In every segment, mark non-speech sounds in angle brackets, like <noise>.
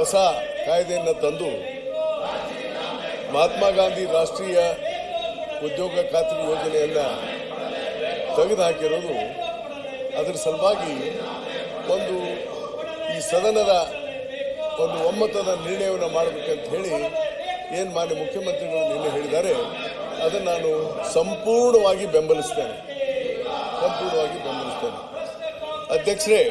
ಹೊಸ ಕಾಯ್ದೆಯನ್ನು ತಂದು ಮಹಾತ್ಮ ಗಾಂಧಿ ರಾಷ್ಟ್ರೀಯ ಉದ್ಯೋಗ ಖಾತ್ರಿ ಯೋಜನೆಯನ್ನು ತೆಗೆದುಹಾಕಿರೋದು ಅದರ ಸಲುವಾಗಿ ಒಂದು ಈ ಸದನದ ಒಂದು ಒಮ್ಮತದ ನಿರ್ಣಯವನ್ನು ಮಾಡಬೇಕಂತ ಹೇಳಿ ಏನು ಮಾನ್ಯ ಮುಖ್ಯಮಂತ್ರಿಗಳು ನಿನ್ನೆ ಹೇಳಿದ್ದಾರೆ, ಅದನ್ನು ನಾನು ಸಂಪೂರ್ಣವಾಗಿ ಬೆಂಬಲಿಸ್ತೇನೆ. ಸಂಪೂರ್ಣವಾಗಿ ಬೆಂಬಲಿಸ್ತೇನೆ. ಅಧ್ಯಕ್ಷರೇ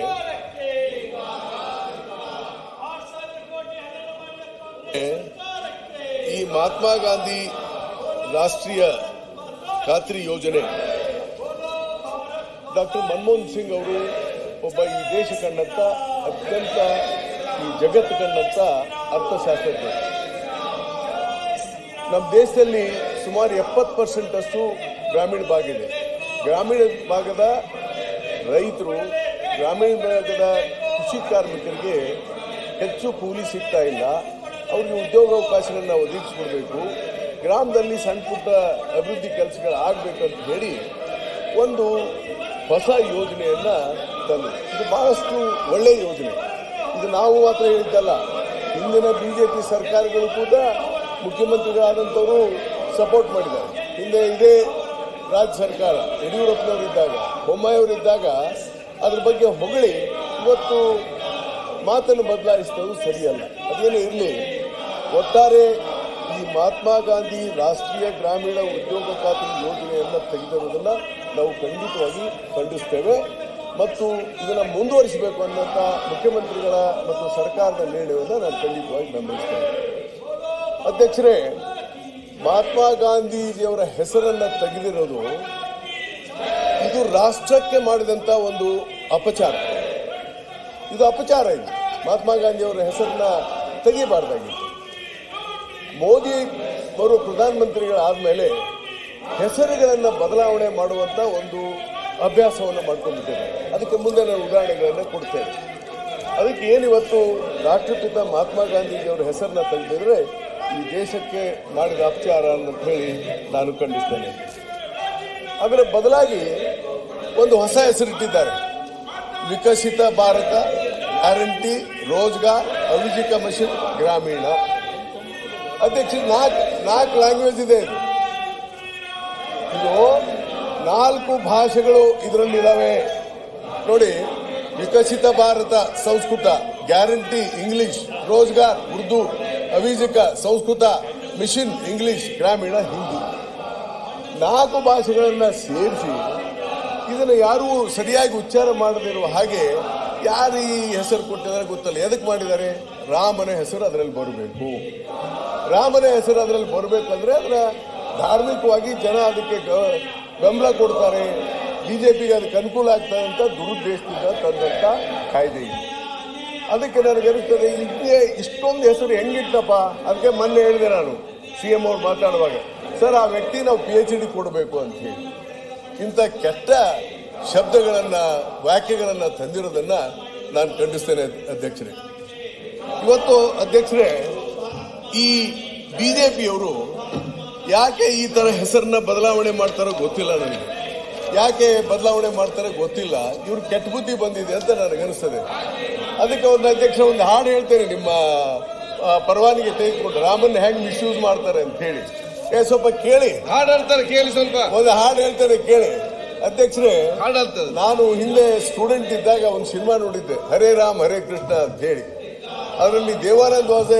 ಈ ಮಹಾತ್ಮ ಗಾಂಧಿ ರಾಷ್ಟ್ರೀಯ ಖಾತ್ರಿ ಯೋಜನೆ. ಡಾಕ್ಟರ್ ಮನಮೋಹನ್ ಸಿಂಗ್ ಅವರು ಒಬ್ಬ ಈ ದೇಶ ಕಂಡಂತ, ಅತ್ಯಂತ ಈ ಜಗತ್ತು ಕಂಡಂತ ಅರ್ಥಶಾಸ್ತ್ರಜ್ಞ ನಮ್ಮ ದೇಶದಲ್ಲಿ ಸುಮಾರು ಎಪ್ಪತ್ತು ಪರ್ಸೆಂಟ್ ಅಷ್ಟು ಗ್ರಾಮೀಣ ಭಾಗ ಇದೆ. ಗ್ರಾಮೀಣ ಭಾಗದ ರೈತರು, ಗ್ರಾಮೀಣ ಭಾಗದ ಕೃಷಿ ಕಾರ್ಮಿಕರಿಗೆ ಹೆಚ್ಚು ಕೂಲಿ ಸಿಗ್ತಾ ಇಲ್ಲ. ಅವ್ರಿಗೆ ಉದ್ಯೋಗಾವಕಾಶಗಳನ್ನ ಒದಗಿಸ್ಕೊಡ್ಬೇಕು. ಗ್ರಾಮದಲ್ಲಿ ಸಣ್ಣ ಪುಟ್ಟ ಅಭಿವೃದ್ಧಿ ಅಂತ ಹೇಳಿ ಒಂದು ಹೊಸ ಯೋಜನೆಯನ್ನು ತಂದು ಇದು ಬಹಳಷ್ಟು ಒಳ್ಳೆಯ ಯೋಜನೆ. ಇದು ನಾವು ಮಾತ್ರ ಹೇಳಿದ್ದಲ್ಲ, ಹಿಂದಿನ ಬಿ ಜೆ ಪಿ ಸರ್ಕಾರಗಳು ಕೂಡ ಮುಖ್ಯಮಂತ್ರಿಗಳಾದಂಥವರು ಸಪೋರ್ಟ್ ಮಾಡಿದ್ದಾರೆ. ಹಿಂದೆ ಇದೇ ರಾಜ್ಯ ಸರ್ಕಾರ, ಯಡಿಯೂರಪ್ಪನವರಿದ್ದಾಗ, ಬೊಮ್ಮಾಯಿಯವರಿದ್ದಾಗ ಅದ್ರ ಬಗ್ಗೆ ಹೊಗಳಿ, ಇವತ್ತು ಮಾತನ್ನು ಬದಲಾಯಿಸಿದವರು ಸರಿಯಲ್ಲ. ಅದೇನೇ ಇರಲಿ ಒಟ್ಟಾರೆ ಈ ಮಹಾತ್ಮ ಗಾಂಧಿ ರಾಷ್ಟ್ರೀಯ ಗ್ರಾಮೀಣ ಉದ್ಯೋಗ ಖಾತ್ರಿ ಯೋಜನೆಯನ್ನು ತೆಗೆದಿರೋದನ್ನು ನಾವು ಖಂಡಿತವಾಗಿ ಖಂಡಿಸ್ತೇವೆ. ಮತ್ತು ಇದನ್ನು ಮುಂದುವರಿಸಬೇಕು ಅನ್ನೋಂಥ ಮುಖ್ಯಮಂತ್ರಿಗಳ ಮತ್ತು ಸರ್ಕಾರದ ನಿರ್ಣಯವನ್ನು ನಾನು ಖಂಡಿತವಾಗಿ ಬೆಂಬಲಿಸ್ತೇನೆ ಅಧ್ಯಕ್ಷರೇ, ಮಹಾತ್ಮ ಗಾಂಧೀಜಿಯವರ ಹೆಸರನ್ನು ತೆಗೆದಿರೋದು ಇದು ರಾಷ್ಟ್ರಕ್ಕೆ ಮಾಡಿದಂಥ ಒಂದು ಅಪಚಾರ. ಇದು ಅಪಚಾರ ಇದು. ಮಹಾತ್ಮ ಗಾಂಧಿಯವರ ಹೆಸರನ್ನ ತೆಗಿಬಾರ್ದಾಗಿತ್ತು ಮೋದಿ ಅವರು ಪ್ರಧಾನಮಂತ್ರಿಗಳಾದ್ಮೇಲೆ ಹೆಸರುಗಳನ್ನು ಬದಲಾವಣೆ ಮಾಡುವಂತ ಒಂದು ಅಭ್ಯಾಸವನ್ನು ಮಾಡ್ಕೊಂಡಿದ್ದೇನೆ ಅದಕ್ಕೆ ಮುಂದೆ ನಾನು ಉದಾಹರಣೆಗಳನ್ನು ಕೊಡ್ತೇನೆ. ಅದಕ್ಕೆ ಏನಿವತ್ತು ರಾಷ್ಟ್ರಪಿತ ಮಹಾತ್ಮ ಗಾಂಧೀಜಿಯವರ ಹೆಸರನ್ನ ತೆಗೆದಿದ್ರೆ ಈ ದೇಶಕ್ಕೆ ಮಾಡಿದ ಅಪಚಾರ ಅಂತ ಹೇಳಿ ನಾನು ಖಂಡಿಸ್ತೇನೆ. ಅದರ ಬದಲಾಗಿ ಒಂದು ಹೊಸ ಹೆಸರಿಟ್ಟಿದ್ದಾರೆ. ವಿಕಸಿತ ಭಾರತ, ಗ್ಯಾರಂಟಿ, ರೋಜ್ಗಾರ್ ಅಭಿಜಿಕ ಮಿಷನ್, ಗ್ರಾಮೀಣ. ಅಧ್ಯಕ್ಷ, ನಾಲ್ಕು ನಾಲ್ಕು ಲ್ಯಾಂಗ್ವೇಜ್ ಇದೆ. ಇದು ನಾಲ್ಕು ಭಾಷೆಗಳು ಇದರಲ್ಲಿದ್ದಾವೆ ನೋಡಿ, ವಿಕಸಿತ ಭಾರತ ಸಂಸ್ಕೃತ ಗ್ಯಾರಂಟಿ ಇಂಗ್ಲಿಷ್ ರೋಜ್ಗಾರ್, ಉರ್ದು ಅವೀಜಕ ಸಂಸ್ಕೃತ ಮಿಷಿನ್ ಇಂಗ್ಲಿಷ್ ಗ್ರಾಮೀಣ ಹಿಂದಿ. ನಾಲ್ಕು ಭಾಷೆಗಳನ್ನ ಸೇರಿಸಿ, ಇದನ್ನು ಯಾರೂ ಸರಿಯಾಗಿ ಉಚ್ಚಾರ ಮಾಡದಿರುವ ಹಾಗೆ ಯಾರು ಈ ಹೆಸರು ಕೊಟ್ಟಿದ್ದಾರೆ ಗೊತ್ತಲ್ಲ. ಎದಕ್ಕೆ ಮಾಡಿದ್ದಾರೆ? ರಾಮನ ಹೆಸರು ಅದರಲ್ಲಿ ಬರಬೇಕು. ರಾಮನ ಹೆಸರು ಅದರಲ್ಲಿ ಬರಬೇಕಂದ್ರೆ ಅದರ ಧಾರ್ಮಿಕವಾಗಿ ಜನ ಅದಕ್ಕೆ ಬೆಂಬಲ ಕೊಡ್ತಾರೆ. ಬಿಜೆಪಿಗೆ ಅದಕ್ಕೆ ಅನುಕೂಲ ಆಗ್ತದೆ ಅಂತ ದುರುದ್ದೇಶದಿಂದ ತಂದಂತ ಕಾಯ್ದೆ ಇದೆ. ಅದಕ್ಕೆ ನನಗೆ ನನಗನಿಸ್ತದೆ ಇದೇ ಇಷ್ಟೊಂದು ಹೆಸರು ಹೆಂಗಿತ್ತಪ್ಪ? ಅದಕ್ಕೆ ಮೊನ್ನೆ ಹೇಳಿದೆ ನಾನು ಸಿ ಎಂ ಅವ್ರು ಮಾತಾಡುವಾಗ. ಸರ್, ಆ ವ್ಯಕ್ತಿ ನಾವು ಪಿ ಎಚ್ ಡಿ ಕೊಡಬೇಕು ಅಂತ ಹೇಳಿ ಇಂಥ ಕೆಟ್ಟ ಶಬ್ದಗಳನ್ನು, ವಾಕ್ಯಗಳನ್ನ ತಂದಿರೋದನ್ನ ನಾನು ಖಂಡಿಸ್ತೇನೆ, ಅಧ್ಯಕ್ಷರೇ. ಇವತ್ತು ಅಧ್ಯಕ್ಷರೇ ಈ ಬಿಜೆಪಿಯವರು ಯಾಕೆ ಈ ತರ ಹೆಸರನ್ನ ಬದಲಾವಣೆ ಮಾಡ್ತಾರೋ ಗೊತ್ತಿಲ್ಲ ನನಗೆ. ಯಾಕೆ ಬದಲಾವಣೆ ಮಾಡ್ತಾರೆ ಗೊತ್ತಿಲ್ಲ. ಇವ್ರು ಕೆಟ್ಟ ಬುದ್ಧಿ ಬಂದಿದೆ ಅಂತ ನನಗನ್ನಿಸ್ತದೆ ಅದಕ್ಕೆ ಒಂದು ಅಧ್ಯಕ್ಷ ಒಂದು ಹಾಡು ಹೇಳ್ತೇನೆ ನಿಮ್ಮ ಪರವಾನಿಗೆ ತೆಗೆದುಕೊಂಡು. ರಾಮನ್ ಹ್ಯಾಂಗ್ ಮಿಸ್ಯೂಸ್ ಮಾಡ್ತಾರೆ ಅಂತ ಹೇಳಿ. ಏ ಸ್ವಲ್ಪ ಕೇಳಿ. ಹಾಡು ಹೇಳ್ತಾರೆ ಕೇಳಿ ಸ್ವಲ್ಪ. ಒಂದು ಹಾಡು ಹೇಳ್ತಾರೆ ಕೇಳಿ. ಅಧ್ಯಕ್ಷರೇ ನಾನು ಹಿಂದೆ ಸ್ಟೂಡೆಂಟ್ ಇದ್ದಾಗ ಒಂದು ಸಿನಿಮಾ ನೋಡಿದ್ದೆ. ಹರೇ ರಾಮ್ ಹರೇ ಕೃಷ್ಣ ಅಂತ ಹೇಳಿ. ಅದರಲ್ಲಿ ದೇವಾನಂದ್ ವಾಸ್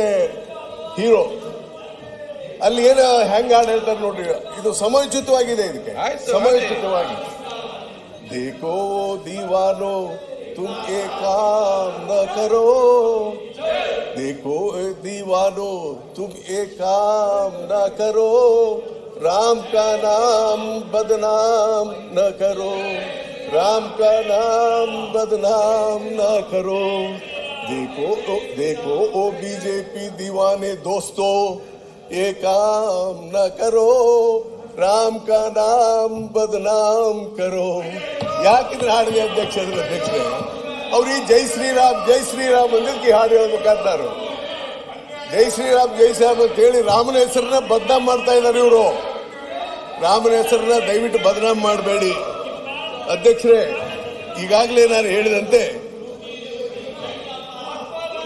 ಹೀರೋ. ಅಲ್ಲಿ ಏನು ಹೆಂಗ್ ಹಾಡು ಹೇಳ್ತಾರೆ ನೋಡ್ರಿ ಇದು ಸಮಯೋಚಿತವಾಗಿದೆ ಇದಕ್ಕೆ. ಸಮಯೋಚಿತವಾಗಿ. ದೇಖೋ ದಿವಾನೋ ತುಮ್ ಏಕಾಂಗ ಕರೋ. ದೇಖೋ ದಿವಾನೋ ತುಮ್ ಏಕಾಂಗ ಕರೋ. ರಾಮ್ ಕಾ ನಾಮ ಬದನಾಮ ನ ಕರೋ. ರಾಮ್ ಕಾ ನಾಮ ಬದನಾಮ ನ ಕರೋ. नाम बदनाम न करो देखो देखो ओ बीजेपी दीवाने दोस्तों ये काम न करो ರಾಮ್ ಕಾ ನಾಮ್ ಬದನಾಮ್ ಕರೋ ಯಾಕಿದ್ರೆ ಹಾಡಿದೆ ಅಧ್ಯಕ್ಷ ಅದ್ರ ಅಧ್ಯಕ್ಷರೇ ಅವ್ರಿಗೆ ಜೈ ಶ್ರೀರಾಮ್ ಜೈ ಶ್ರೀರಾಮ್ ಅಂದ್ರೆ ಹಾಡು ಹೇಳ್ಬೇಕಾದ್ರು ಜೈ ಶ್ರೀರಾಮ್ ಜೈ ಶ್ರೀರಾಮ್ ಅಂತ ಹೇಳಿ ರಾಮನ ಹೆಸರನ್ನ ಬದನಾಮ್ ಮಾಡ್ತಾ ಇದ್ದಾರೆ ಇವರು ರಾಮನ ಹೆಸರನ್ನ ದಯವಿಟ್ಟು ಬದನಾಮ್ ಮಾಡಬೇಡಿ ಅಧ್ಯಕ್ಷರೇ ಈಗಾಗಲೇ ನಾನು ಹೇಳಿದಂತೆ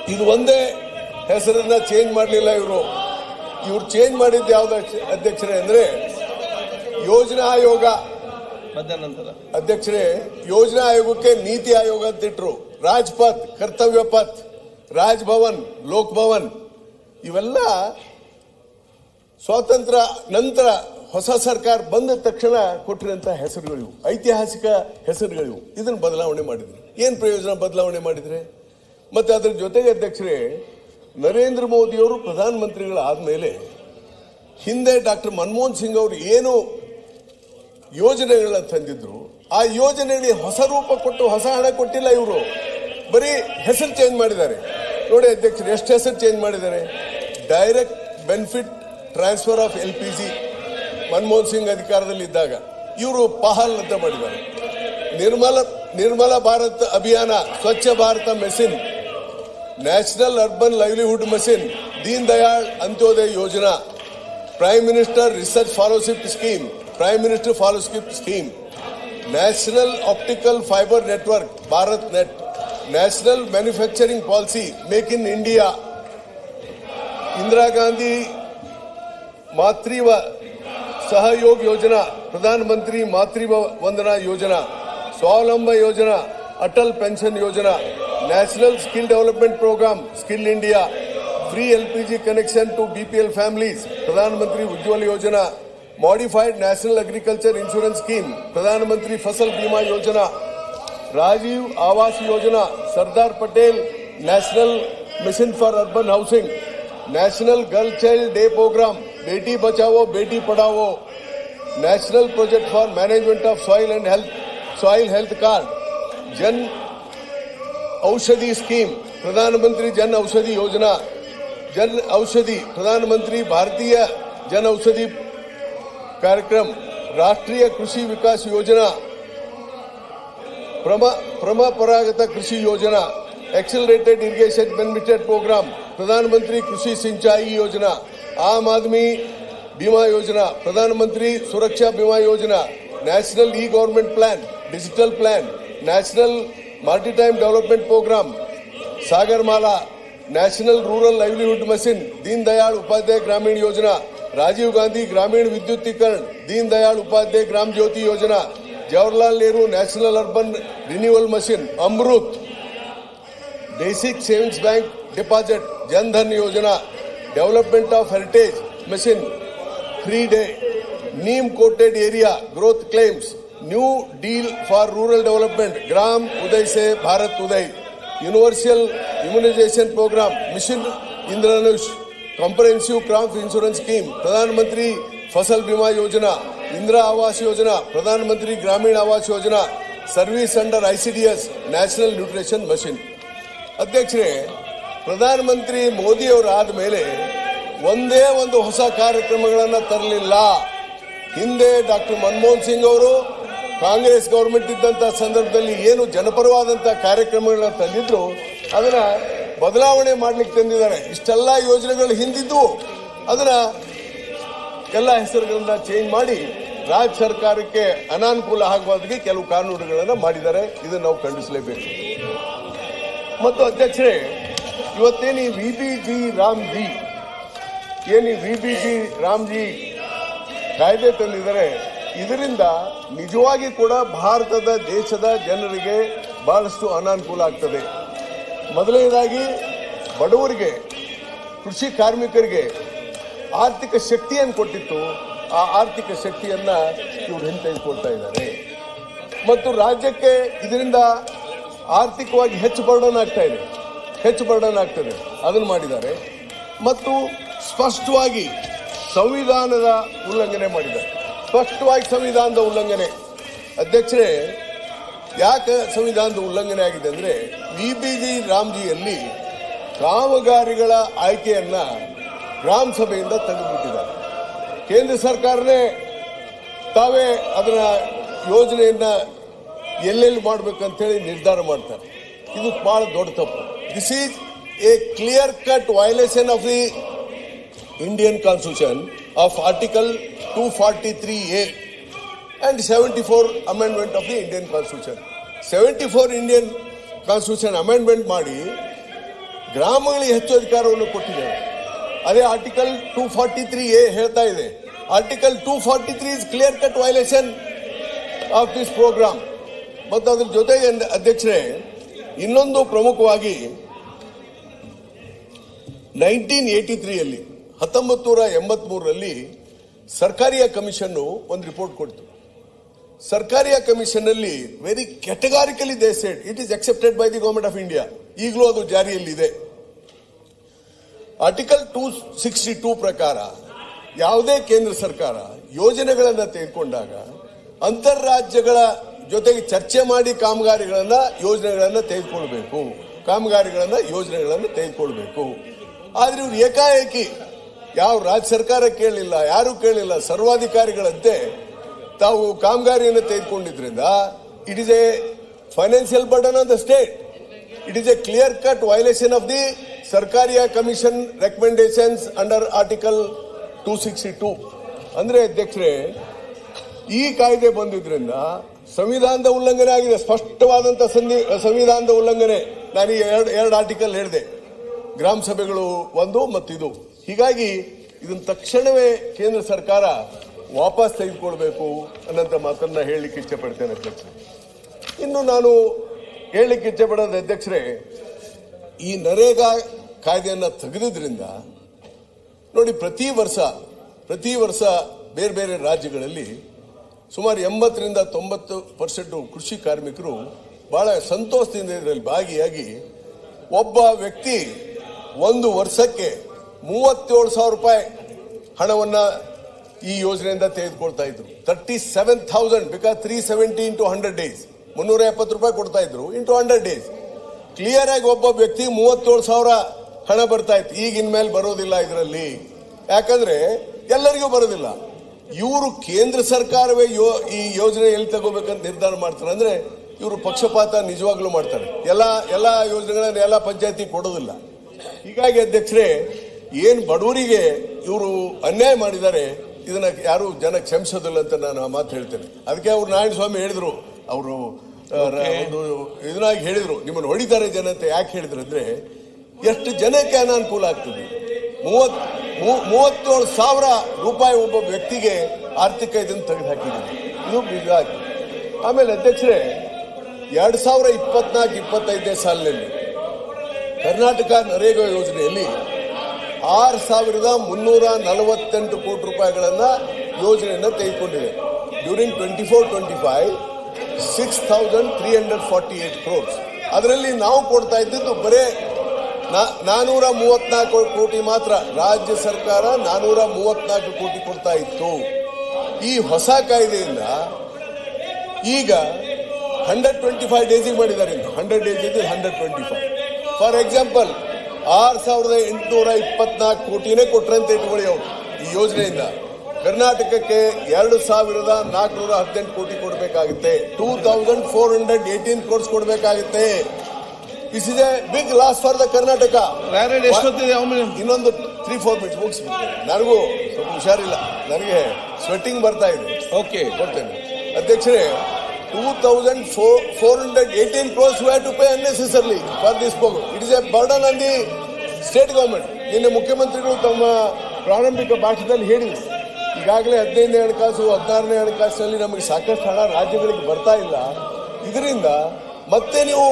ಇದು ಒಂದೇ ಹೆಸರನ್ನ ಚೇಂಜ್ ಮಾಡಲಿಲ್ಲ ಇವರು. ಇವ್ರು ಚೇಂಜ್ ಮಾಡಿದ್ದು ಯಾವ್ದು ಅಧ್ಯಕ್ಷ- ಅಧ್ಯಕ್ಷರೇ ಅಂದ್ರೆ ಯೋಜನಾ ಆಯೋಗ. ಅಧ್ಯಕ್ಷರೇ ಯೋಜನಾ ಆಯೋಗಕ್ಕೆ ನೀತಿ ಆಯೋಗ ಅಂತ ಇಟ್ರು. ರಾಜ್ಪಥ್ ಕರ್ತವ್ಯ ಪಥ್ ರಾಜ್ಭವನ್ ಲೋಕ್ ಭವನ್ ಇವೆಲ್ಲ ಸ್ವಾತಂತ್ರ್ಯ ನಂತರ ಹೊಸ ಸರ್ಕಾರ ಬಂದ ತಕ್ಷಣ ಕೊಟ್ಟಿರಂತ ಹೆಸರುಗಳಿವು. ಐತಿಹಾಸಿಕ ಹೆಸರುಗಳಿವು. ಇದನ್ನು ಬದಲಾವಣೆ ಮಾಡಿದ್ರು. ಏನ್ ಪ್ರಯೋಜನ ಬದಲಾವಣೆ ಮಾಡಿದ್ರೆ? ಮತ್ತೆ ಅದರ ಜೊತೆಗೆ ಅಧ್ಯಕ್ಷರೇ, ನರೇಂದ್ರ ಮೋದಿಯವರು ಪ್ರಧಾನಮಂತ್ರಿಗಳಾದ್ಮೇಲೆ ಹಿಂದೆ ಡಾಕ್ಟರ್ ಮನಮೋಹನ್ ಸಿಂಗ್ ಅವರು ಏನು ಯೋಜನೆಗಳನ್ನ ತಂದಿದ್ರು, ಆ ಯೋಜನೆಗಳಿಗೆ ಹೊಸ ರೂಪ ಕೊಟ್ಟು ಹೊಸ ಹಣ ಕೊಟ್ಟಿಲ್ಲ ಇವರು. ಬರೀ ಹೆಸರು ಚೇಂಜ್ ಮಾಡಿದ್ದಾರೆ. ನೋಡಿ ಅಧ್ಯಕ್ಷರು, ಎಷ್ಟು ಹೆಸರು ಚೇಂಜ್ ಮಾಡಿದ್ದಾರೆ? Direct benefit transfer of L P G Manmohan Singh ಅಧಿಕಾರದಲ್ಲಿ ಇದ್ದಾಗ. ಇವರು ಪಹಲ್ ಅಂತ ಮಾಡಿದ್ದಾರೆ. ನಿರ್ಮಲ Nirmal Bharat Abhiyan, Swachh Bharat mission national urban livelihood mission Deen Dayal Antyodaya Yojana prime minister research fellowship scheme prime minister fellowship scheme national optical fibre network Bharat net national manufacturing policy make in India Indira Gandhi Matritva Sahyog Yojana Pradhanmantri Matritva Vandana Yojana Swavalamban Yojana Atal pension Yojana national skill development programme skill India free LPG connection to BPL families Pradhanmantri Ujjwala Yojana modified national agriculture insurance scheme Pradhanmantri Fasal Bima Yojana Rajiv Awas Yojana Sardar Patel national mission for urban housing national girl child day programme Beti Bachao Beti Padhao national project for management of soil and health soil health card Jan ಔಷಧಿ scheme ಪ್ರಧಾನಮಂತ್ರಿ ಜನ್ ಔಷಧಿ ಯೋಜನಾ ಜನ್ ಔಷಧಿ ಪ್ರಧಾನಮಂತ್ರಿ ಭಾರತೀಯ ಜನ್ ಔಷಧಿ ಕಾರ್ಯಕ್ರಮ ರಾಷ್ಟ್ರೀಯ ಕೃಷಿ ವಿಕಾಸ್ ಯೋಜನಾ ಪ್ರಮ ಪರಂಪರಾಗತ ಕೃಷಿ ಯೋಜನಾ एक्सेलरेटेड इरिगेशन बेनिफिटेड प्रोग्राम प्रधानमंत्री कृषि सिंचाई योजना आम आदमी बीमा योजना प्रधानमंत्री सुरक्षा बीमा योजना national e government plan digital plan national maritime development programme Sagarmala national rural livelihood mission Deendayal Upadhyay Gramin Yojana Rajiv Gandhi ग्रामीण विद्युतीकरण Deendayal Upadhyay Gram Jyoti Yojana Jawaharlal Nehru national urban renewal mission Amrut basic savings bank deposit Jan Dhan Yojana development of heritage mission free day neem coated area growth claims new deal for rural development Gram Uday se Bharat Uday universal immunisation programme mission Indradhanush comprehensive crop insurance scheme Pradhan Mantri Fasal Bima Yojana Indira Awas Yojana ಪ್ರಧಾನ Mantri Gramin Awas Yojana service under I C D S national nutrition mission ಅಧ್ಯಕ್ಷರೇ ಪ್ರಧಾನಮಂತ್ರಿ ಆದ ಮೇಲೆ ಒಂದೇ ಒಂದು ಹೊಸ ಕಾರ್ಯಕ್ರಮಗಳನ್ನು ತರಲಿಲ್ಲ ಹಿಂದೆ ಡಾಕ್ಟರ್ ಮನಮೋಹನ್ ಸಿಂಗ್ ಅವರು ಕಾಂಗ್ರೆಸ್ ಗೌರ್ಮೆಂಟ್ ಇದ್ದಂತ ಸಂದರ್ಭದಲ್ಲಿ ಏನು ಜನಪರವಾದಂತ ಕಾರ್ಯಕ್ರಮಗಳನ್ನ ತಂದಿದ್ರು, ಅದನ್ನ ಬದಲಾವಣೆ ಮಾಡ್ಲಿಕ್ಕೆ ತಂದಿದ್ದಾರೆ. ಇಷ್ಟೆಲ್ಲ ಯೋಜನೆಗಳು ಹಿಂದಿದ್ದು ಅದನ್ನ ಎಲ್ಲ ಹೆಸರುಗಳನ್ನ ಚೇಂಜ್ ಮಾಡಿ ರಾಜ್ಯ ಸರ್ಕಾರಕ್ಕೆ ಅನಾನುಕೂಲ ಆಗುವುದಕ್ಕೆ ಕೆಲವು ಕಾನೂನುಗಳನ್ನು ಮಾಡಿದ್ದಾರೆ. ಇದನ್ನು ನಾವು ಖಂಡಿಸಲೇಬೇಕು. ಮತ್ತು ಅಧ್ಯಕ್ಷರೇ, ಇವತ್ತೇನು ವಿ ಬಿ ಜಿ ರಾಮ್ಜಿ, ಏನು ಏನಿ ವಿ ಬಿ ಜಿ ರಾಮ್ಜಿ ಕಾಯ್ದೆ ತಂದಿದ್ದಾರೆ? ಇದರಿಂದ ನಿಜವಾಗಿ ಕೂಡ ಭಾರತದ ದೇಶದ ಜನರಿಗೆ ಬಹಳಷ್ಟು ಅನಾನುಕೂಲ ಆಗ್ತದೆ. ಮೊದಲನೇದಾಗಿ ಬಡವರಿಗೆ, ಕೃಷಿ ಕಾರ್ಮಿಕರಿಗೆ ಆರ್ಥಿಕ ಶಕ್ತಿಯನ್ನು ಕೊಟ್ಟಿತ್ತು. ಆ ಆರ್ಥಿಕ ಶಕ್ತಿಯನ್ನ ಇವರು ಹಿಂತೆಗೆದುಕೊಳ್ತಾ ಇದ್ದಾರೆ. ಮತ್ತು ರಾಜ್ಯಕ್ಕೆ ಇದರಿಂದ ಆರ್ಥಿಕವಾಗಿ ಹೆಚ್ಚು ಬರ್ಡನ್ ಆಗ್ತಾ ಇದೆ. ಹೆಚ್ಚು ಬರ್ಡನ್ ಆಗ್ತದೆ. ಅದನ್ನು ಮಾಡಿದ್ದಾರೆ. ಮತ್ತು ಸ್ಪಷ್ಟವಾಗಿ ಸಂವಿಧಾನದ ಉಲ್ಲಂಘನೆ ಮಾಡಿದ್ದಾರೆ. ಸ್ಪಷ್ಟವಾಗಿ ಸಂವಿಧಾನದ ಉಲ್ಲಂಘನೆ. ಅಧ್ಯಕ್ಷರೇ, ಯಾಕೆ ಸಂವಿಧಾನದ ಉಲ್ಲಂಘನೆ ಆಗಿದೆ ಅಂದ್ರೆ ವಿ ಬಿ ಜಿ ರಾಮ್ಜಿಯಲ್ಲಿ ಕಾಮಗಾರಿಗಳ ಆಯ್ಕೆಯನ್ನು ಗ್ರಾಮ ಸಭೆಯಿಂದ ತೆಗೆದುಬಿಟ್ಟಿದ್ದಾರೆ. ಕೇಂದ್ರ ಸರ್ಕಾರನೇ ತಾವೇ ಅದರ ಯೋಜನೆಯನ್ನ ಎಲ್ಲೆಲ್ಲಿ ಮಾಡ್ಬೇಕಂತೇಳಿ ನಿರ್ಧಾರ ಮಾಡ್ತಾರೆ. ಇದು ಬಹಳ ದೊಡ್ಡ ತಪ್ಪು. This is a clear cut violation of the Indian constitution of article two forty three A and seventy four amendment of the Indian constitution amendment ಮಾಡಿ ಗ್ರಾಮಗಳಿಗೆ ಹೆಚ್ಚು ಅಧಿಕಾರವನ್ನು ಕೊಟ್ಟಿದೆ. ಅದೇ article two forty three A ಹೇಳ್ತಾ ಇದೆ. Article two forty three is clear cut violation of this programme ಮತ್ತು ಅದ್ರ ಜೊತೆಗೆ ಅಧ್ಯಕ್ಷರೇ, ಇನ್ನೊಂದು ಪ್ರಮುಖವಾಗಿ ನೈನ್ಟೀನ್ ಏಯ್ಟಿ ತ್ರೀಯಲ್ಲಿ ಹತ್ತೊಂಬತ್ತು ನೂರ ಎಂಬತ್ಮೂರರಲ್ಲಿ ಸರ್ಕಾರಿಯ ಕಮಿಷನ್ನು ಒಂದು ರಿಪೋರ್ಟ್ ಕೊಡ್ತು. ಸರ್ಕಾರಿಯ ಕಮಿಷನ್ ಅಲ್ಲಿ very categorically they said it is accepted by the government of India ಈಗಲೂ ಅದು ಜಾರಿಯಲ್ಲಿದೆ. ಆರ್ಟಿಕಲ್ ಟೂ ಸಿಕ್ಸ್ಟಿ ಟೂ ಪ್ರಕಾರ ಯಾವುದೇ ಕೇಂದ್ರ ಸರ್ಕಾರ ಯೋಜನೆಗಳನ್ನು ತೆಗೆದುಕೊಂಡಾಗ ಅಂತರ್ರಾಜ್ಯಗಳ ಜೊತೆಗೆ ಚರ್ಚೆ ಮಾಡಿ ಕಾಮಗಾರಿಗಳನ್ನ, ಯೋಜನೆಗಳನ್ನ ತೆಗೆದುಕೊಳ್ಬೇಕು. ಕಾಮಗಾರಿಗಳನ್ನ, ಯೋಜನೆಗಳನ್ನ ತೆಗೆದುಕೊಳ್ಬೇಕು. ಆದ್ರೆ ಇವ್ರು ಏಕಾಏಕಿ ಯಾವ ರಾಜ್ಯ ಸರ್ಕಾರ ಕೇಳಲಿಲ್ಲ ಯಾರು ಕೇಳಿಲ್ಲ, ಸರ್ವಾಧಿಕಾರಿಗಳಂತೆ ತಾವು ಕಾಮಗಾರಿಯನ್ನು ತೆಗೆದುಕೊಂಡಿದ್ರಿಂದ it is a financial burden on the state it is a clear cut violation of the Sarkaria commission recommendations under article two sixty two ಅಂದ್ರೆ ಅಧ್ಯಕ್ಷರೇ, ಈ ಕಾಯ್ದೆ ಬಂದಿದ್ರಿಂದ ಸಂವಿಧಾನದ ಉಲ್ಲಂಘನೆ ಆಗಿದೆ. ಸ್ಪಷ್ಟವಾದಂತ ಸಂಧಿ ಸಂವಿಧಾನದ ಉಲ್ಲಂಘನೆ. ನಾನು ಎರಡು ಎರಡು ಆರ್ಟಿಕಲ್ ಹೇಳಿದೆ. ಗ್ರಾಮ ಸಭೆಗಳು ಒಂದು ಮತ್ತಿದು. ಹೀಗಾಗಿ ಇದನ್ನ ತಕ್ಷಣವೇ ಕೇಂದ್ರ ಸರ್ಕಾರ ವಾಪಸ್ ತೆಗೆದುಕೊಳ್ಬೇಕು ಅನ್ನೋಂಥ ಮಾತನ್ನ ಹೇಳಲಿಕ್ಕೆ ಇಷ್ಟಪಡ್ತೇನೆ ಅಧ್ಯಕ್ಷ ಇನ್ನು ನಾನು ಹೇಳಲಿಕ್ಕೆ ಇಷ್ಟಪಡೋದು ಅಧ್ಯಕ್ಷರೇ, ಈ ನರೇಗಾ ಕಾಯ್ದೆಯನ್ನು ತೆಗೆದಿದ್ರಿಂದ ನೋಡಿ ಪ್ರತಿ ವರ್ಷ ಪ್ರತಿ ವರ್ಷ ಬೇರೆ ಬೇರೆ ರಾಜ್ಯಗಳಲ್ಲಿ ಸುಮಾರು ಎಂಬತ್ತರಿಂದ ತೊಂಬತ್ತು ಪರ್ಸೆಂಟ್ ಕೃಷಿ ಕಾರ್ಮಿಕರು ಬಹಳ ಸಂತೋಷದಿಂದ ಇದರಲ್ಲಿ ಭಾಗಿಯಾಗಿ ಒಬ್ಬ ವ್ಯಕ್ತಿ ಒಂದು ವರ್ಷಕ್ಕೆ ಮೂವತ್ತೇಳು ಸಾವಿರ ರೂಪಾಯಿ ಹಣವನ್ನ ಈ ಯೋಜನೆಯಿಂದ ತೆಗೆದುಕೊಳ್ತಾ ಇದ್ರು. Thirty seven thousand because three seventy into hundred days ಮುನ್ನೂರ ಎಪ್ಪತ್ತು ರೂಪಾಯಿ ಕೊಡ್ತಾ ಇದ್ರು ಇಂಟು ಹಂಡ್ರೆಡ್ ಡೇಸ್ ಕ್ಲಿಯರ್ ಆಗಿ ಒಬ್ಬ ವ್ಯಕ್ತಿ ಮೂವತ್ತೇಳು ಸಾವಿರ ಹಣ ಬರ್ತಾ ಇತ್ತು. ಈಗಿನ ಮೇಲೆ ಬರೋದಿಲ್ಲ ಇದರಲ್ಲಿ. ಯಾಕಂದ್ರೆ ಎಲ್ಲರಿಗೂ ಬರೋದಿಲ್ಲ. ಇವರು ಕೇಂದ್ರ ಸರ್ಕಾರವೇ ಯೋ ಈ ಯೋಜನೆ ಎಲ್ಲಿ ತಗೋಬೇಕಂತ ನಿರ್ಧಾರ ಮಾಡ್ತಾರೆ ಅಂದ್ರೆ ಇವರು ಪಕ್ಷಪಾತ ನಿಜವಾಗ್ಲೂ ಮಾಡ್ತಾರೆ. ಎಲ್ಲ ಎಲ್ಲ ಯೋಜನೆಗಳನ್ನ ಎಲ್ಲ ಪಂಚಾಯತಿ ಕೊಡೋದಿಲ್ಲ. ಹೀಗಾಗಿ ಅಧ್ಯಕ್ಷರೇ ಏನ್ ಬಡವರಿಗೆ ಇವರು ಅನ್ಯಾಯ ಮಾಡಿದ್ದಾರೆ ಇದನ್ನ ಯಾರು ಜನ ಕ್ಷಮಿಸೋದಿಲ್ಲ ಅಂತ ನಾನು ಆ ಮಾತು ಹೇಳ್ತೇನೆ. ಅದಕ್ಕೆ ಅವ್ರು ನಾರಾಯಣ ಸ್ವಾಮಿ ಹೇಳಿದ್ರು. ಅವರು ಒಂದು ಇದನ್ನಾಗಿ ಹೇಳಿದ್ರು. ನಿಮ್ಮನ್ನು ಹೊಡಿತಾರೆ ಜನ ಅಂತ ಯಾಕೆ ಹೇಳಿದ್ರು ಅಂದ್ರೆ ಎಷ್ಟು ಜನಕ್ಕೆ ಅನಾನುಕೂಲ ಆಗ್ತದೆ? ಮೂವತ್ ಮೂವತ್ತೇಳು ಸಾವಿರ ರೂಪಾಯಿ ಒಬ್ಬ ವ್ಯಕ್ತಿಗೆ ಆರ್ಥಿಕ ಇದನ್ನು ತೆಗೆದು ಹಾಕಿದ್ದಾರೆ ಇದು ಆಯ್ತು. ಆಮೇಲೆ ಅಧ್ಯಕ್ಷರೇ ಎರಡ್ ಸಾವಿರ ಇಪ್ಪತ್ನಾಲ್ಕು ಇಪ್ಪತ್ತೈದನೇ ಸಾಲಿನಲ್ಲಿ ಕರ್ನಾಟಕ ನರೇಗಾ ಯೋಜನೆಯಲ್ಲಿ ಆರು ಸಾವಿರದ ಮುನ್ನೂರ ನಲವತ್ತೆಂಟು ಕೋಟಿ ರೂಪಾಯಿಗಳನ್ನ ಯೋಜನೆಯನ್ನು ತೆಗೆದುಕೊಂಡಿದೆ during twenty four twenty five six thousand three hundred forty eight crores ಅದರಲ್ಲಿ ನಾವು ಕೊಡ್ತಾ ಇದ್ದಿದ್ದು ಬರೇ ನಾನೂರ ಮೂವತ್ನಾಲ್ಕು ಕೋಟಿ ಮಾತ್ರ. ರಾಜ್ಯ ಸರ್ಕಾರ ನಾನೂರ ಮೂವತ್ನಾಲ್ಕು ಕೋಟಿ ಕೊಡ್ತಾ ಇತ್ತು. ಈ ಹೊಸ ಕಾಯ್ದೆಯಿಂದ ಈಗ ಹಂಡ್ರೆಡ್ ಟ್ವೆಂಟಿ ಫೈವ್ ಡೇಸಿಗೆ ಮಾಡಿದ್ದಾರೆ. ಹಂಡ್ರೆಡ್ ಡೇಸ್ ಇದೆ hundred twenty five for example ಆರು ಸಾವಿರದ ಎಂಟುನೂರ ಇಪ್ಪತ್ನಾಲ್ಕು ಕೋಟಿನೇ ಕೊಟ್ರಂತೆ ಇಟ್ಕೊಳ್ಳಿ ಅವರು ಈ ಯೋಜನೆಯಿಂದ. ಕರ್ನಾಟಕಕ್ಕೆ ಎರಡು ಸಾವಿರದ ನಾಲ್ಕುನೂರ ಹದಿನೆಂಟು ಕೋಟಿ ಕೊಡಬೇಕಾಗುತ್ತೆ. Two thousand four hundred eighteen crores ಕೊಡಬೇಕಾಗುತ್ತೆ. Is is a big loss for the Karnataka ಇನ್ನೊಂದು ತ್ರೀ ಫೋರ್ ಮಿನಿಟ್ಸ್ ಮುಗಿಸ್ಬಿಟ್ಟು ನನಗೂ ಸ್ವಲ್ಪ ಹುಷಾರಿಲ್ಲ. ನನಗೆ ಸ್ವೆಟ್ಟಿಂಗ್ ಬರ್ತಾ ಇದೆ. ಓಕೆ ಕೊಡ್ತೇನೆ. ಅಧ್ಯಕ್ಷರೇ two thousand four four hundred eighteen crores have to pay unnecessarily for this programme it is a burden on the state government ನಿನ್ನೆ ಮುಖ್ಯಮಂತ್ರಿಗಳು ತಮ್ಮ ಪ್ರಾರಂಭಿಕ ಭಾಷಣದಲ್ಲಿ ಹೇಳಿದರು. ಈಗಾಗಲೇ ಹದಿನೈದನೇ ಹಣಕಾಸು, ಹದಿನಾರನೇ ಹಣಕಾಸಿನಲ್ಲಿ ನಮಗೆ ಸಾಕಷ್ಟು ಹಣ ರಾಜ್ಯಗಳಿಗೆ ಬರ್ತಾ ಇಲ್ಲ. ಇದರಿಂದ ಮತ್ತೆ ನೀವು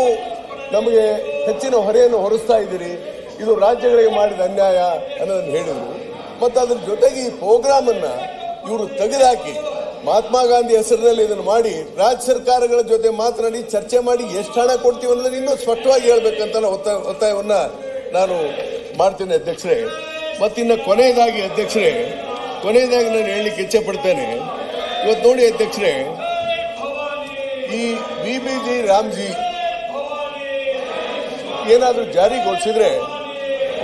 ನಮಗೆ ಹೆಚ್ಚಿನ ಹೊರೆಯನ್ನು ಹೊರಿಸ್ತಾ ಇದ್ದೀರಿ. ಇದು ರಾಜ್ಯಗಳಿಗೆ ಮಾಡಿದ ಅನ್ಯಾಯ ಅನ್ನೋದನ್ನು ಹೇಳಿದರು. ಮತ್ತು ಅದರ ಜೊತೆಗೆ ಈ ಪ್ರೋಗ್ರಾಮನ್ನು ಇವರು ತೆಗೆದುಹಾಕಿ ಮಹಾತ್ಮ ಗಾಂಧಿ ಹೆಸರಿನಲ್ಲಿ ಇದನ್ನು ಮಾಡಿ ರಾಜ್ಯ ಸರ್ಕಾರಗಳ ಜೊತೆ ಮಾತನಾಡಿ, ಚರ್ಚೆ ಮಾಡಿ ಎಷ್ಟು ಹಣ ಕೊಡ್ತೀವಿ ಅನ್ನೋದು ಇನ್ನೂ ಸ್ಪಷ್ಟವಾಗಿ ಹೇಳ್ಬೇಕಂತ ಒತ್ತಾಯ ಒತ್ತಾಯವನ್ನ ನಾನು ಮಾಡ್ತೇನೆ ಅಧ್ಯಕ್ಷರೇ. ಮತ್ತಿನ್ನು ಕೊನೆಯದಾಗಿ ಅಧ್ಯಕ್ಷರೇ, ಕೊನೆಯದಾಗಿ ನಾನು ಹೇಳಲಿಕ್ಕೆ ಇಚ್ಛೆ ಪಡ್ತೇನೆ. ಇವತ್ತು ನೋಡಿ ಅಧ್ಯಕ್ಷರೇ, ಈ ಬಿ ಬಿ ಜಿ ರಾಮ್ಜಿ ಏನಾದರೂ ಜಾರಿಗೊಳಿಸಿದ್ರೆ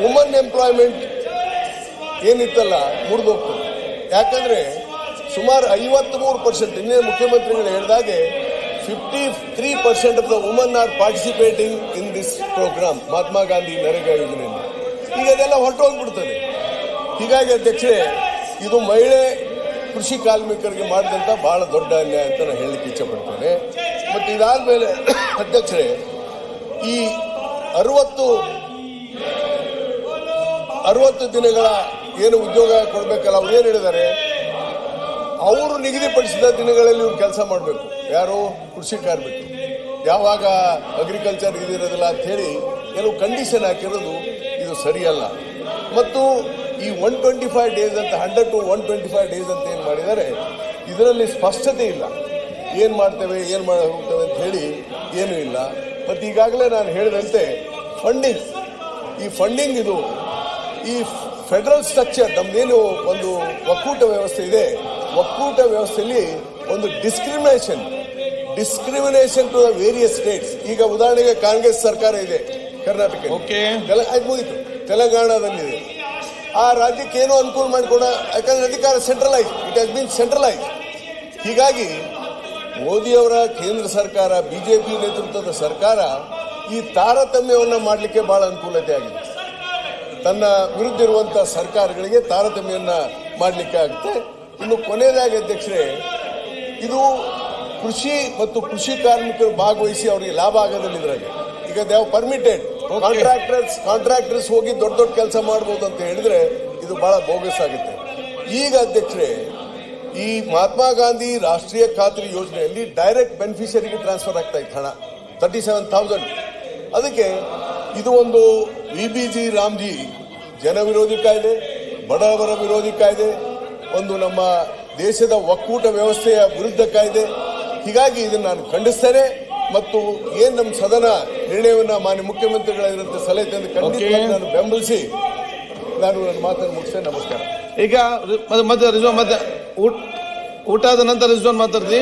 ವುಮನ್ ಎಂಪ್ಲಾಯ್ಮೆಂಟ್ ಏನಿತ್ತಲ್ಲ ಮುರಿದೋಗ್ತದೆ. ಯಾಕಂದ್ರೆ ಸುಮಾರು ಐವತ್ಮೂರು ಪರ್ಸೆಂಟ್ ಇನ್ನೇ ಮುಖ್ಯಮಂತ್ರಿಗಳು ಹೇಳಿದಾಗೆ fifty three percent of the woman are participating in this programme Mahatma Gandhi NREGA ಯೋಜನೆಯಲ್ಲಿ ಈಗ ಅದೆಲ್ಲ ಹೊರಟೋಗ್ಬಿಡ್ತದೆ. ಹೀಗಾಗಿ ಅಧ್ಯಕ್ಷರೇ, ಇದು ಮಹಿಳೆ ಕೃಷಿ ಕಾರ್ಮಿಕರಿಗೆ ಮಾಡಿದಂಥ ಬಹಳ ದೊಡ್ಡ ಅನ್ಯಾಯ ಅಂತ ನಾನು ಹೇಳಲಿಕ್ಕೆ ಇಚ್ಛಪಡ್ತೇನೆ. ಮತ್ತು ಇದಾದ್ಮೇಲೆ <coughs> ಅಧ್ಯಕ್ಷರೇ, ಈ ಅರವತ್ತು ಅರವತ್ತು ದಿನಗಳ ಏನು ಉದ್ಯೋಗ ಕೊಡಬೇಕಲ್ಲ, ಅವ್ರು ಏನು ಹೇಳಿದ್ದಾರೆ? ಅವರು ನಿಗದಿಪಡಿಸಿದ ದಿನಗಳಲ್ಲಿ ಇವ್ರು ಕೆಲಸ ಮಾಡಬೇಕು. ಯಾರು ಕೃಷಿ ಕಾರ್ಮಿಕರು. ಯಾವಾಗ ಅಗ್ರಿಕಲ್ಚರ್ ಇದಿರೋದಿಲ್ಲ ಹೇಳಿ ಕೆಲವು ಕಂಡೀಷನ್ ಹಾಕಿರೋದು ಇದು ಸರಿಯಲ್ಲ. ಮತ್ತು ಈ ಒನ್ ಟ್ವೆಂಟಿ ಫೈವ್ ಡೇಸ್ ಅಂತ hundred to one twenty five days ಅಂತ ಏನು ಮಾಡಿದ್ದಾರೆ, ಇದರಲ್ಲಿ ಸ್ಪಷ್ಟತೆ ಇಲ್ಲ. ಏನು ಮಾಡ್ತೇವೆ, ಏನು ಮಾಡ ಹೋಗ್ತೇವೆ ಅಂತ ಹೇಳಿ ಏನೂ ಇಲ್ಲ. ಮತ್ತು ಈಗಾಗಲೇ ನಾನು ಹೇಳಿದಂತೆ ಫಂಡಿಂಗ್ ಈ ಫಂಡಿಂಗ್ ಇದು ಈ ಫೆಡರಲ್ ಸ್ಟ್ರಕ್ಚರ್ ನಮ್ದೇನು ಒಂದು ಒಕ್ಕೂಟ ವ್ಯವಸ್ಥೆ ಇದೆ ಒಕ್ಕೂಟ ವ್ಯವಸ್ಥೆಯಲ್ಲಿ ಒಂದು discrimination discrimination to the various states ಈಗ ಉದಾಹರಣೆಗೆ ಕಾಂಗ್ರೆಸ್ ಸರ್ಕಾರ ಇದೆ ಕರ್ನಾಟಕ ಮುಗಿತು. ತೆಲಂಗಾಣದಲ್ಲಿದೆ. ಆ ರಾಜ್ಯಕ್ಕೆ ಏನೋ ಅನುಕೂಲ ಮಾಡಿಕೊಡ ಯಾಕಂದ್ರೆ ಅಧಿಕಾರ centralise it has been centralise ಹೀಗಾಗಿ ಮೋದಿಯವರ ಕೇಂದ್ರ ಸರ್ಕಾರ ಬಿಜೆಪಿ ನೇತೃತ್ವದ ಸರ್ಕಾರ ಈ ತಾರತಮ್ಯವನ್ನು ಮಾಡಲಿಕ್ಕೆ ಬಹಳ ಅನುಕೂಲತೆ ಆಗಿದೆ. ತನ್ನ ವಿರುದ್ಧ ಇರುವಂತಹ ಸರ್ಕಾರಗಳಿಗೆ ತಾರತಮ್ಯವನ್ನು ಮಾಡಲಿಕ್ಕೆ ಆಗುತ್ತೆ. ಇನ್ನು ಕೊನೆಯದಾಗಿ ಅಧ್ಯಕ್ಷರೇ ಇದು ಕೃಷಿ ಮತ್ತು ಕೃಷಿ ಕಾರ್ಮಿಕರು ಭಾಗವಹಿಸಿ ಅವರಿಗೆ ಲಾಭ ಆಗೋದಿಲ್ಲ ಇದ್ರಾಗೆ ಈಗ ದೇವ್ ಪರ್ಮಿಟೆಡ್ ಕಾಂಟ್ರಾಕ್ಟರ್ಸ್ ಕಾಂಟ್ರಾಕ್ಟರ್ಸ್ ಹೋಗಿ ದೊಡ್ಡ ದೊಡ್ಡ ಕೆಲಸ ಮಾಡ್ಬೋದು ಅಂತ ಹೇಳಿದ್ರೆ ಇದು ಬಹಳ ಬೋಗಸ್ ಆಗುತ್ತೆ. ಈಗ ಅಧ್ಯಕ್ಷರೇ ಈ ಮಹಾತ್ಮ ಗಾಂಧಿ ರಾಷ್ಟ್ರೀಯ ಖಾತ್ರಿ ಯೋಜನೆಯಲ್ಲಿ ಡೈರೆಕ್ಟ್ ಬೆನಿಫಿಷರಿಗೆ ಟ್ರಾನ್ಸ್ಫರ್ ಆಗ್ತಾ ಇತ್ತು ಹಣ ತರ್ಟಿ ಸೆವೆನ್ ತೌಸಂಡ್ ಅದಕ್ಕೆ ಇದು ಒಂದು ವಿ ಬಿ ಜಿ ರಾಮ್ಜಿ ಜನ ವಿರೋಧಿ ಕಾಯ್ದೆ ಬಡವರ ವಿರೋಧಿ ಕಾಯ್ದೆ ಒಂದು ನಮ್ಮ ದೇಶದ ಒಕ್ಕೂಟ ವ್ಯವಸ್ಥೆಯ ವಿರುದ್ಧ ಕಾಯ್ದೆ. ಹೀಗಾಗಿ ಇದನ್ನು ನಾನು ಖಂಡಿಸ್ತೇನೆ. ಮತ್ತು ಏನ್ ನಮ್ಮ ಸದನ ನಿರ್ಣಯವನ್ನ ಮಾನ್ಯ ಮುಖ್ಯಮಂತ್ರಿಗಳಾಗಿರುವಂಥ ಸಲಹೆ ತಂದು ಕಂಡು ನಾನು ಬೆಂಬಲಿಸಿ ನಾನು ನನ್ನ ಮಾತನ್ನು ಮುಗಿಸ್ತೇನೆ. ನಮಸ್ಕಾರ. ಈಗ ಮತ್ತೆ ರಿಜ್ವಾನ್ ಮತ್ತೆ ಊಟ ಊಟ ಆದ ನಂತರ ರಿಜ್ವಾನ್ ಮಾತಾಡ್ತಿ